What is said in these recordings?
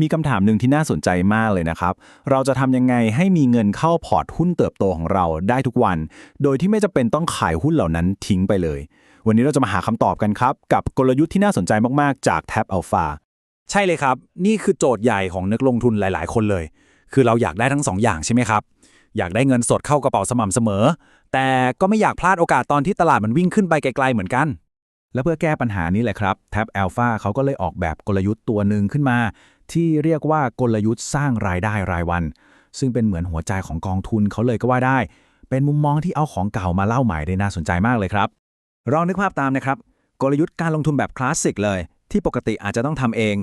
มีคำถามหนึ่งที่น่าสนใจมากเลยนะครับ เราจะทำยังไงให้มีเงินเข้าพอร์ตหุ้นเติบโตของเราได้ทุกวัน โดยที่ไม่จำเป็นต้องขายหุ้นเหล่านั้นทิ้งไปเลย วันนี้เราจะมาหาคำตอบกันครับ กับกลยุทธ์ที่น่าสนใจมากๆ จาก Tab Alpha ใช่เลยครับ นี่คือโจทย์ใหญ่ของนักลงทุนหลาย ๆ คนเลย คือเราอยากได้ทั้งสองอย่างใช่ไหมครับ อยากได้เงินสดเข้ากระเป๋าสม่ำเสมอ แต่ก็ไม่อยากพลาดโอกาสตอนที่ตลาดมันวิ่งขึ้นไปไกล ๆ เหมือนกันและเพื่อแก้ปัญหานี้แหละครับ Tab Alpha เขาก็เลยออกแบบกลยุทธ์ตัวหนึ่งขึ้นมา ที่เรียกว่ากลยุทธ์สร้างรายได้รายวัน ซึ่งเป็นเหมือนหัวใจของกองทุนเขาเลยก็ว่าได้ เป็นมุมมองที่เอาของเก่ามาเล่าใหม่ได้น่าสนใจมากเลยครับลองนึกภาพตามนะครับกลยุทธ์การลงทุนแบบคลาสสิกเลย ที่ปกติอาจจะต้องทำเอง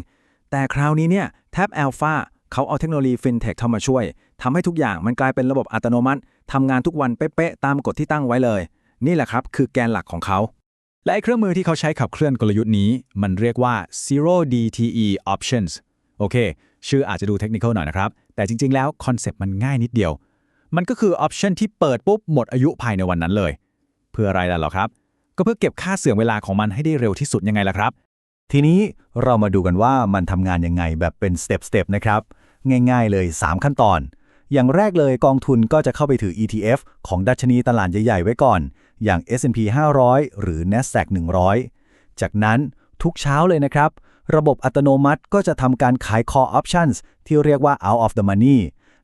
แต่คราวนี้เนี่ย Tab Alpha เขาเอาเทคโนโลยี FinTech เข้ามาช่วยทำให้ทุกอย่างมันกลายเป็นระบบอัตโนมัติทำงานทุกวันเป๊ะๆตามกฎที่ตั้งไว้เลย นี่แหละครับ คือแกนหลักของเขาและเครื่องมือที่เขาใช้ขับเคลื่อนกลยุทธ์นี้ มันเรียกว่า zero DTE options โอเค ชื่ออาจจะดูเทคนิคหน่อยนะครับ แต่จริง ๆ แล้วคอนเซปต์มันง่ายนิดเดียว มันก็คือออปชันที่เปิดปุ๊บหมดอายุภายในวันนั้นเลย เพื่ออะไรล่ะหรอครับ ก็เพื่อเก็บค่าเสื่อมเวลาของมันให้ได้เร็วที่สุดยังไงล่ะครับ ทีนี้เรามาดูกันว่ามันทำงานยังไงแบบเป็นสเต็ปสเต็ปนะครับ ง่าย ๆ เลย 3 ขั้นตอน อย่างแรกเลยกองทุนก็จะเข้าไปถือ ETF ของดัชนีตลาดใหญ่ๆไว้ก่อน อย่าง S&P 500 หรือ NASDAQ 100 จากนั้นทุกเช้าเลยนะครับ ระบบอัตโนมัติก็จะทำการขาย call options ที่เรียกว่า out of the money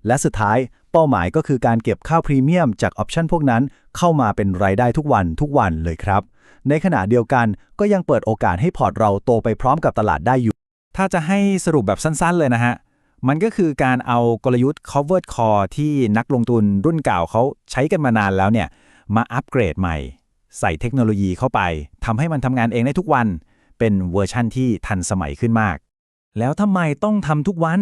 และสุดท้ายเป้าหมายก็คือการเก็บค่าพรีเมียมจากออปชันพวกนั้น เข้ามาเป็นรายได้ทุกวันทุกวันเลยครับ ในขณะเดียวกันก็ยังเปิดโอกาสให้พอร์ตเราโตไปพร้อมกับตลาดได้อยู่ ถ้าจะให้สรุปแบบสั้นๆเลยนะฮะ มันก็คือการเอากลยุทธ์ covered call ที่นักลงทุนรุ่นเก่าเขาใช้กันมานานแล้วเนี่ยมาอัปเกรดใหม่ ใส่เทคโนโลยีเข้าไปทำให้มันทำงานเองได้ทุกวัน เป็นเวอร์ชั่นที่ทันสมัยขึ้นมาก แล้วทำไมต้องทำทุกวัน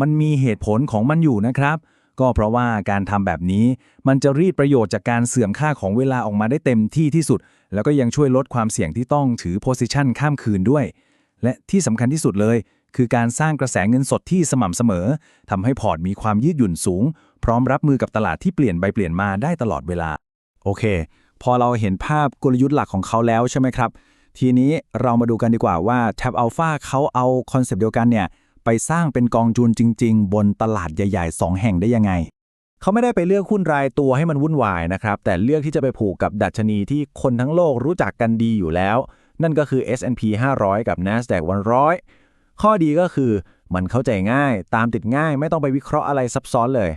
มันมีเหตุผลของมันอยู่นะครับ ก็เพราะว่าการทำแบบนี้ มันจะรีดประโยชน์จากการเสื่อมค่าของเวลาออกมาได้เต็มที่ที่สุด แล้วก็ยังช่วยลดความเสี่ยงที่ต้องถือโพสิชันข้ามคืนด้วย และที่สำคัญที่สุดเลย คือการสร้างกระแสเงินสดที่สม่ำเสมอทำให้พอร์ตมีความยืดหยุ่นสูง พร้อมรับมือกับตลาดที่เปลี่ยนไปเปลี่ยนมาได้ตลอดเวลา โอเค พอเราเห็นภาพกลยุทธ์หลักของเขาแล้วใช่ไหมครับ ทีนี้เรามาดูกันดีกว่าว่า Tab Alpha เขาเอาคอนเซปต์เดียวกันเนี่ยไปสร้างเป็นกองจุนจริง ๆ บนตลาดใหญ่ๆ 2 แห่งได้ยังไง เขาไม่ได้ไปเลือกหุ้นรายตัวให้มันวุ่นวายนะครับ แต่เลือกที่จะไปผูกกับดัชนีที่คนทั้งโลกรู้จักกันดีอยู่แล้ว นั่นก็คือ S&P 500 กับ NASDAQ 100 ข้อดีก็คือมันเข้าใจง่าย ตามติดง่าย ไม่ต้องไปวิเคราะห์อะไรซับซ้อนเลย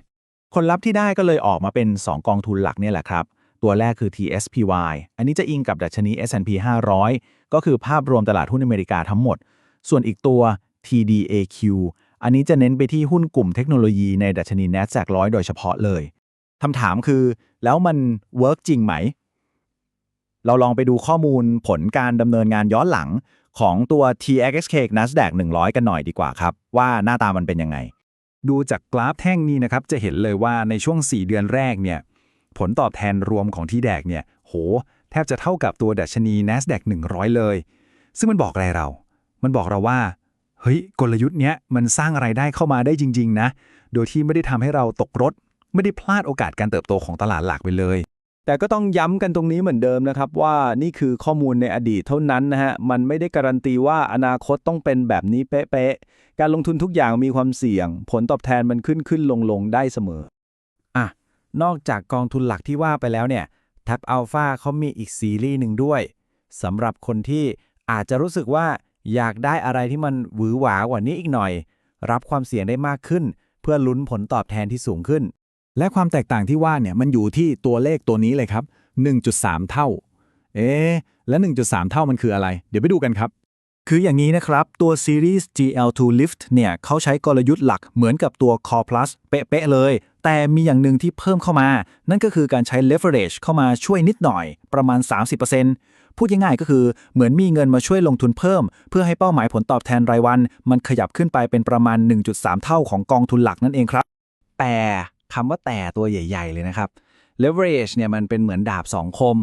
ผลลัพธ์ที่ได้ก็เลยออกมาเป็น 2 กองทุนหลักเนี่ยแหละครับ ตัวแรกคือ TSPY อันนี้จะอิงกับดัชนี S&P 500 ก็คือภาพรวมตลาดหุ้นอเมริกาทั้งหมด ส่วนอีกตัว TDAQ อันนี้จะเน้นไปที่หุ้นกลุ่มเทคโนโลยีในดัชนี NASDAQ 100 โดยเฉพาะเลยคำถามคือ แล้วมันเวิร์กจริงไหม เราลองไปดูข้อมูลผลการดำเนินงานย้อนหลังของตัว TXK NASDAQ 100 กันหน่อยดีกว่าครับ ว่าหน้าตามันเป็นยังไง ดูจากกราฟแท่งนี้นะครับ จะเห็นเลยว่าในช่วง 4 เดือนแรกเนี่ย ผลตอบแทนรวมของที่แดกเนี่ย โห แทบจะเท่ากับตัวดัชนี NASDAQ 100 เลย ซึ่งมันบอกอะไรเรา มันบอกเราว่า เฮ้ย กลยุทธ์เนี้ยมันสร้างไรายได้เข้ามาได้จริง ๆ นะ โดยที่ไม่ได้ทำให้เราตกรถ ไม่ได้พลาดโอกาสการเติบโตของตลาดหลักไปเลยแต่ก็ต้องย้ำกันตรงนี้เหมือนเดิมนะครับ ว่านี่คือข้อมูลในอดีตเท่านั้นนะฮะ มันไม่ได้การันตีว่าอนาคตต้องเป็นแบบนี้เป๊ะๆ การลงทุนทุกอย่างมีความเสี่ยง ผลตอบแทนมันขึ้นขึ้นลงลงได้เสมอ นอกจากกองทุนหลักที่ว่าไปแล้วเนี่ย Tab Alpha เขามีอีกซีรีส์หนึ่งด้วยสำหรับคนที่อาจจะรู้สึกว่าอยากได้อะไรที่มันหวือหวากว่านี้อีกหน่อย รับความเสี่ยงได้มากขึ้น เพื่อลุ้นผลตอบแทนที่สูงขึ้น และความแตกต่างที่ว่าเนี่ยมันอยู่ที่ตัวเลขตัวนี้เลยครับ 1.3 เท่า เอ๊และ 1.3 เท่ามันคืออะไร เดี๋ยวไปดูกันครับ คืออย่างนี้นะครับ ตัว Series GL2 Lift เนี่ยเขาใช้กลยุทธ์หลักเหมือนกับตัว Core Plus เป๊ะๆเลย แต่มีอย่างหนึ่งที่เพิ่มเข้ามา นั่นก็คือการใช้ leverage เข้ามาช่วยนิดหน่อยประมาณ 30%พูดง่ายๆก็คือเหมือนมีเงินมาช่วยลงทุนเพิ่ม เพื่อให้เป้าหมายผลตอบแทนรายวัน มันขยับขึ้นไปเป็นประมาณ 1.3 เท่าของกองทุนหลักนั่นเองครับ แต่คำว่าแต่ตัวใหญ่ ๆ เลยนะครับ leverage เนี่ยมันเป็นเหมือนดาบสองคม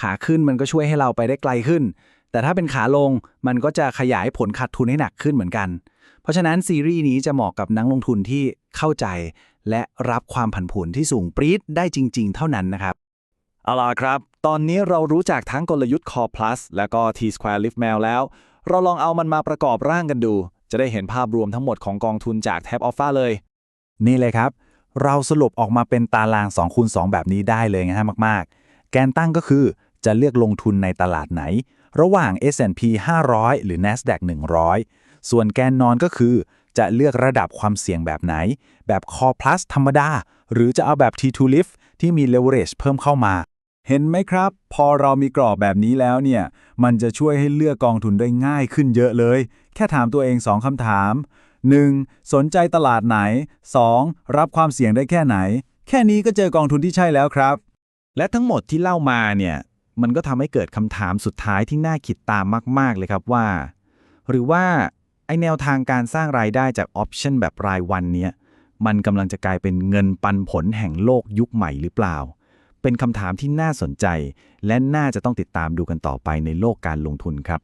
ขาขึ้นมันก็ช่วยให้เราไปได้ไกลขึ้น แต่ถ้าเป็นขาลงมันก็จะขยายผลขาดทุนให้หนักขึ้นเหมือนกัน เพราะฉะนั้นซีรีส์นี้จะเหมาะกับนักลงทุนที่เข้าใจ และรับความผันผวนที่สูงปรี๊ดได้จริง ๆ เท่านั้นนะครับเอาล่ะครับ ตอนนี้เรารู้จักทั้งกลยุทธ์ Core Plus และก็ T Square Lift Mail แล้ว เราลองเอามันมาประกอบร่างกันดู จะได้เห็นภาพรวมทั้งหมดของกองทุนจาก Tab Alpha เลย นี่เลยครับ เราสรุปออกมาเป็นตาราง2คูณ2แบบนี้ได้เลยนะฮะมาก ๆ แกนตั้งก็คือจะเลือกลงทุนในตลาดไหน ระหว่าง S&P 500 หรือ NASDAQ 100 ส่วนแกนนอนก็คือ จะเลือกระดับความเสี่ยงแบบไหน แบบ Core Plus ธรรมดา หรือจะเอาแบบ T2 Lift ที่มี leverage เพิ่มเข้ามา เห็นไหมครับ พอเรามีกรอบแบบนี้แล้วเนี่ย มันจะช่วยให้เลือกกองทุนได้ง่ายขึ้นเยอะเลย แค่ถามตัวเอง 2คำถาม 1. สนใจตลาดไหน 2. รับความเสี่ยงได้แค่ไหน แค่นี้ก็เจอกองทุนที่ใช่แล้วครับ และทั้งหมดที่เล่ามาเนี่ย มันก็ทำให้เกิดคำถามสุดท้ายที่น่าคิดตามมาก ๆ เลยครับว่า หรือว่าไอแนวทางการสร้างรายได้จากออปชันแบบรายวันเนี้ยมันกำลังจะกลายเป็นเงินปันผลแห่งโลกยุคใหม่หรือเปล่า เป็นคำถามที่น่าสนใจ และน่าจะต้องติดตามดูกันต่อไปในโลกการลงทุนครับ